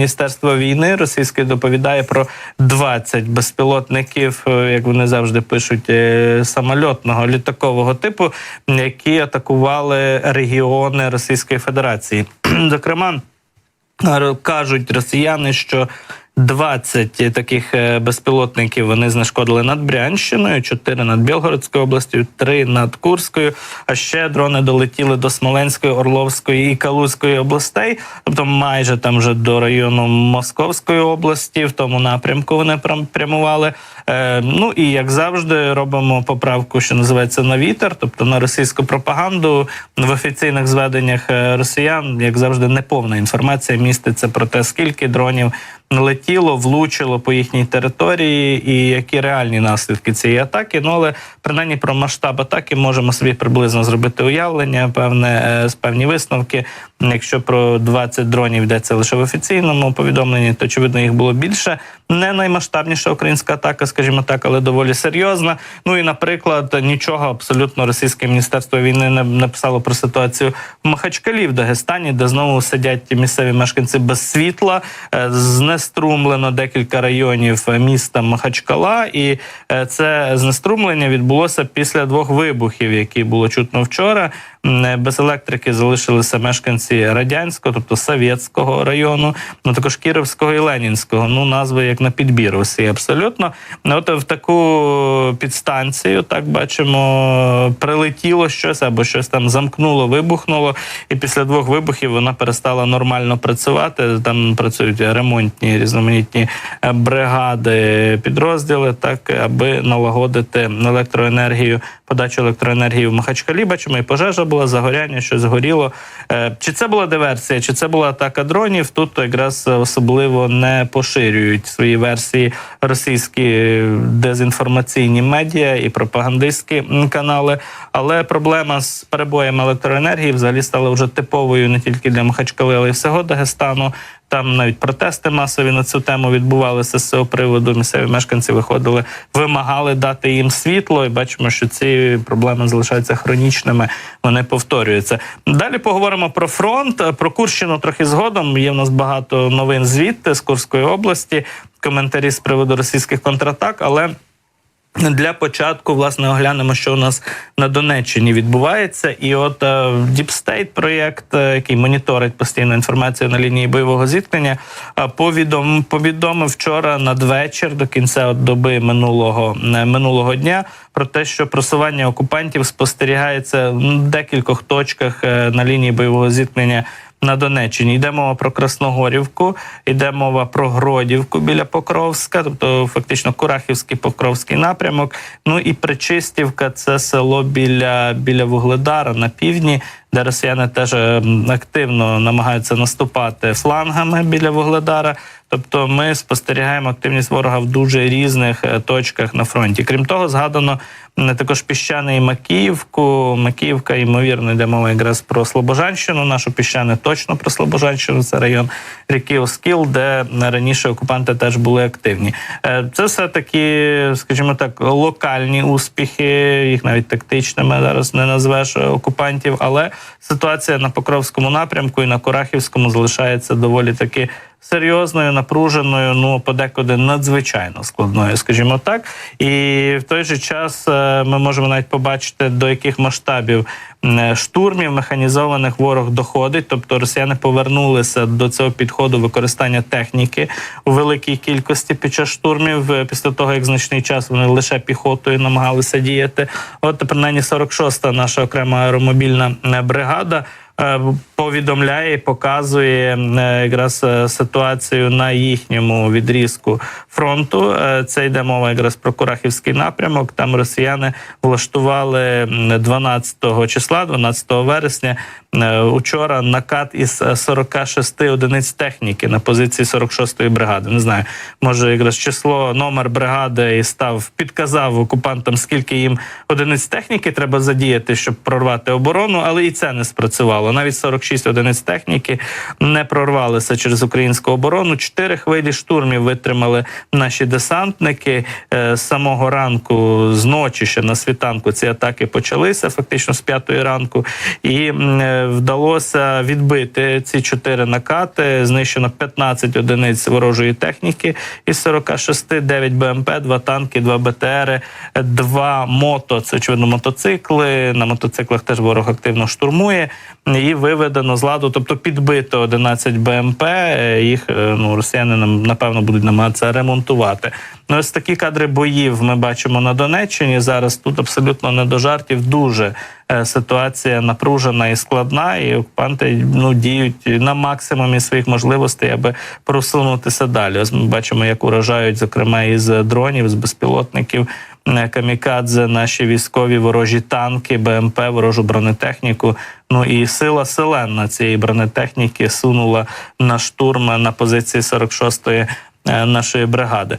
Міністерство війни російське доповідає про 20 безпілотників, е, як вони завжди пишуть, е, самольотного літакового типу, які атакували регіони Російської Федерації. Зокрема, кажуть росіяни, що 20 таких е, безпілотників вони знешкодили над Брянщиною, 4 над Білгородською областю, 3 над Курською. А ще дрони долетіли до Смоленської, Орловської і Калузької областей, тобто майже там вже до району Московської області, в тому напрямку вони прям- прямували. Е, ну і як завжди, робимо поправку, що називається на вітер, тобто на російську пропаганду в офіційних зведеннях е, росіян, як завжди, неповна інформація міститься про те, скільки дронів летіло, влучило по їхній території, і які реальні наслідки цієї атаки. Ну але принаймні про масштаб атаки можемо собі приблизно зробити уявлення, певне е, з певні висновки. Якщо про 20 дронів йдеться лише в офіційному повідомленні, то очевидно їх було більше. Не наймасштабніша українська атака, скажімо так, але доволі серйозна. Ну і, наприклад, нічого абсолютно російське міністерство війни не написало про ситуацію в Махачкалі в Дагестані, де знову сидять місцеві мешканці без світла. Е, Знеструмлено декілька районів міста Махачкала, і е, це знеструмлення відбулося після двох вибухів, які було чутно вчора. Е, Без електрики залишилися мешканці радянського, тобто Совєтського району, ну також Кіровського і Ленінського. Ну назви як на підбір усі абсолютно. Ну, От в таку підстанцію, так бачимо, прилетіло щось або щось там замкнуло, вибухнуло, і після двох вибухів вона перестала нормально працювати. Там працюють ремонтні різноманітні е, бригади, підрозділи, так аби налагодити електроенергію, подачу електроенергії в Махачкалі. Бачимо, і пожежа була, загоряння, щось згоріло. Е, Чи це була диверсія, чи це була атака дронів? Тут якраз особливо не поширюють свої версії російські дезінформаційні медіа і пропагандистські канали. Але проблема з перебоєм електроенергії взагалі стала вже типовою не тільки для Махачкали, але й всього Дагестану. Там навіть протести масові на цю тему відбувалися з цього приводу. Місцеві мешканці виходили, вимагали дати їм світло, і бачимо, що ці проблеми залишаються хронічними. Вони повторюються. Далі поговоримо про фронт. Про Курщину трохи згодом. Є в нас багато новин звідти з Курської області. Коментарі з приводу російських контратак, але. Для початку власне оглянемо, що у нас на Донеччині відбувається, і от State проєкт, е, який моніторить постійну інформацію на лінії бойового зіткнення, е, повідом повідомив вчора надвечір до кінця доби минулого е, минулого дня про те, що просування окупантів спостерігається в декількох точках на лінії бойового зіткнення на Донеччині. Йде мова про Красногорівку, йде мова про Гродівку біля Покровська, тобто фактично Курахівський Покровський напрямок. Ну і Причистівка це село біля, біля Вугледара на півдні, де росіяни теж е, активно намагаються наступати флангами біля Вугледара. Тобто ми спостерігаємо активність ворога в дуже різних е, точках на фронті. Крім того, згадано також піщани і Макіївку. Макіївка, ймовірно, йде мова якраз про Слобожанщину. Нашу піщани точно про Слобожанщину. Це район ріки Оскіл, де раніше окупанти теж були активні. Е, Це все такі, скажімо так, локальні успіхи, їх навіть тактичними зараз не назвеш е, окупантів, але ситуація на Покровському напрямку і на Курахівському залишається доволі таки серйозною, напруженою, ну подекуди надзвичайно складною, скажімо так. І в той же час е, ми можемо навіть побачити, до яких масштабів штурмів механізованих ворог доходить. Тобто росіяни повернулися до цього підходу використання техніки у великій кількості під час штурмів, е, після того як значний час вони лише піхотою намагалися діяти. От принаймні 46-та наша окрема аеромобільна е, бригада е, повідомляє і показує е, якраз е, ситуацію на їхньому відрізку фронту. Е, Це йде мова якраз про Курахівський напрямок. Там росіяни влаштували м, 12 числа, 12 вересня. е, Учора накат із е, 46 одиниць техніки на позиції 46-ї бригади. Не знаю, може якраз число, номер бригади і став підказав окупантам, скільки їм одиниць техніки треба задіяти, щоб прорвати оборону, але і це не спрацювало. Вдало. Навіть 46 одиниць техніки не прорвалися через українську оборону. Чотири хвилі штурмів витримали наші десантники. Е, З самого ранку, з ночі ще на світанку, ці атаки почалися фактично з п'ятої ранку, і е, вдалося відбити ці чотири накати. Знищено 15 одиниць ворожої техніки із 46, 9 БМП, 2 танки, 2 БТРи, 2 мото. Це очевидно мотоцикли. На мотоциклах теж ворог активно штурмує і виведено з ладу, тобто підбито 11 БМП. е, Їх е, ну росіяни напевно будуть намагатися ремонтувати. Ну, ось такі кадри боїв ми бачимо на Донеччині. Зараз тут абсолютно не до жартів. Дуже е, ситуація напружена і складна, і окупанти ну діють на максимумі своїх можливостей, аби просунутися далі. Ось ми бачимо, як уражають, зокрема, із дронів, з безпілотників. Е, Камікадзе, наші військові ворожі танки, БМП, ворожу бронетехніку. Ну і сила селенна цієї бронетехніки сунула на штурм на позиції 46-ї е, нашої бригади.